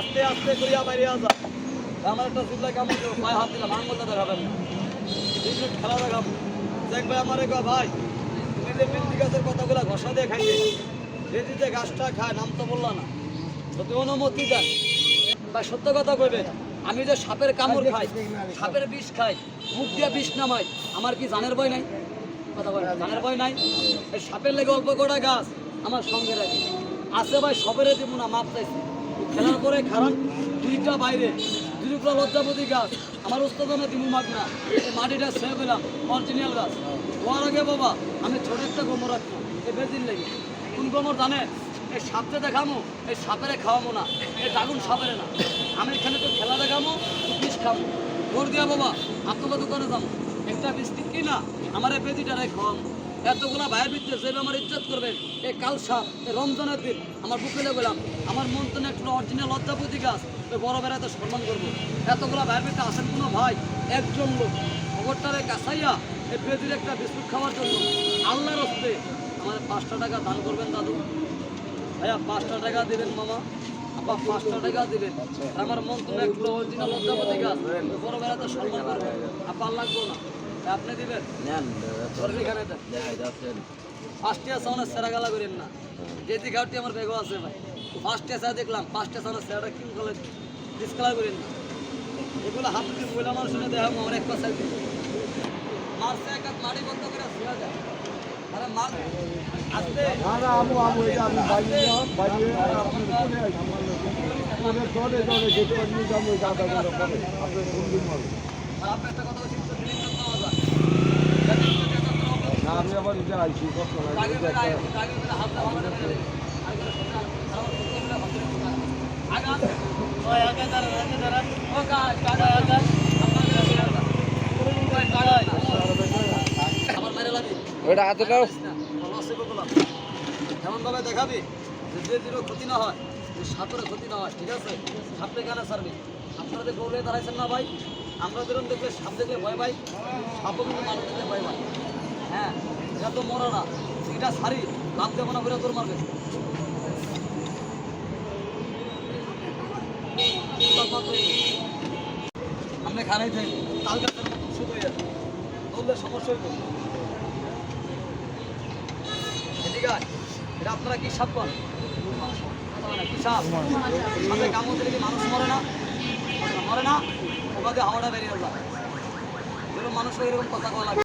আস্তে আস্তে করিয়া বাইরে আসা আমার একটা জিল্লা কেমন করব পায়ে হাত দিলাম আঙুলটা দেখাবেন যে খেলা দেখাবো। দেখ ভাই আমার ভাই তুমি যে গাছের কথাগুলো ঘষা দিয়ে খাইয়ে রেজিতে গাছটা খায়, নাম তো বললা না। তুই অনুমতি দেন ভাই সত্য কথা কইবে, আমি যে সাপের কামড় খাই, সাপের বিষ খাই, মুখ দিয়ে বিষ নামাই, আমার কি জানের ভয় নাই? কথা বলে জানের ভয় নাই। এই সাপের লেগে অল্প কটা গাছ আমার সঙ্গে রাখি। আছে ভাই, সবেরে দিব না, মাপ চাইছি। খেলার পরে খারাপ, দুইটা বাইরে দুইগুলো লজ্জাপতি গাছ। আমার উস্তাদনে দিমু মাগ না এই মাটিটা ছেড়ে পেলাম অরিজিনাল গাছ। হওয়ার আগে বাবা, আমি ছোট একটা গোমর রাখব এই বেদিন লেগে। কোন গোমর জানেন এই সাপতে দেখামো, এই সাপেরে খাওয়াবো না, এই ডাগুন সাপেরে না। আমি এখানে তো খেলা দেখামো, বিষ খাব ভোর দিয়া বাবা আপনার দোকানে যাব একটা বিস্কিট কিনা, আমার এই বেদিটারে খাওয়াবো এতগুলা ভাইয়ের ভিতরে যে আমার ইজ্জত করবেন এই কালসা এই রমজানের দিন, আমার বুকে গেলাম, আমার মন তো একটু অরিজিনাল লজ্জাপতি গাছ ওই বড় বেড়াতে সম্মান করব। এতগুলা ভাইয়ের ভিতরে আসেন কোনো ভাই? একজন লোক, খবরটারে কাছাইয়া এই বেদির একটা বিস্কুট খাওয়ার জন্য। আল্লাহর হস্তে আমাদের পাঁচটা টাকা দান করবেন দাদু। ভাইয়া, পাঁচটা টাকা দিবেন মামা। আপা, পাঁচটা টাকা দিবেন। আমার মন তো একটু অরিজিনাল লজ্জাপতি গাছ। বড় বেড়াতে সম্মান করব। আপা আর লাগবো না আপনি দিবেন? ধরেন এখানে দেন। পাঁচটা সেরা গালা করেন না। যেদি ঘাটটি আমার বেগও আছে ভাই। পাঁচটা চা দেখলাম পাঁচটা সাউন্ড সেরাটা কিন করলে ডিসকালার করেন না। এগুলো হাত দিয়ে মহিলা মানুষের দেহ আমার এক পাশে মারছে এক হাত মাটি বন্ধ করে শুয়ে যায় আরে মার আসতে। আমু আমু এটা আমি বাইরে বাইরে দলে দলে যেতে পারি। যাব দাদা একটা কথা বলছি তো দিলিং করতে হবে যদি যদি এত প্রবলেম না আমি আবার এটা আইসি কষ্ট বের হাত দাও আমাদের বের আগে সামনে আমার করতে হবে আগে আগে ওই আগে দাঁড়ান আগে দাঁড়ান ও কাজ কাজ আগে আপনার ওই কাজ আমার মেরে লাগি ওটা হাতে দাও এমন ভাবে দেখাবি যে জিরো ক্ষতি না হয় যে সাপের ক্ষতি না হয় ঠিক আছে? সাপটা কেন সারবি আপনারা যে গৌরে দাঁড়াইছেন না ভাই আমরা যেরকম দেখলে সাপ দেখলে ভয় পাই সাপও কিন্তু মানুষ দেখলে ভয় পাই হ্যাঁ তো মরা না। এটা সারি লাভ দেবো না করে তোর মারবে। আপনি খানাই থাকি। তাল গাছের সমস্যা আপনারা কি সাপ কি মানুষ মরে না? মরে না? ওখানে হাওয়াটা বেরিয়ে যায় যেরকম মানুষ এরকম কথা বলা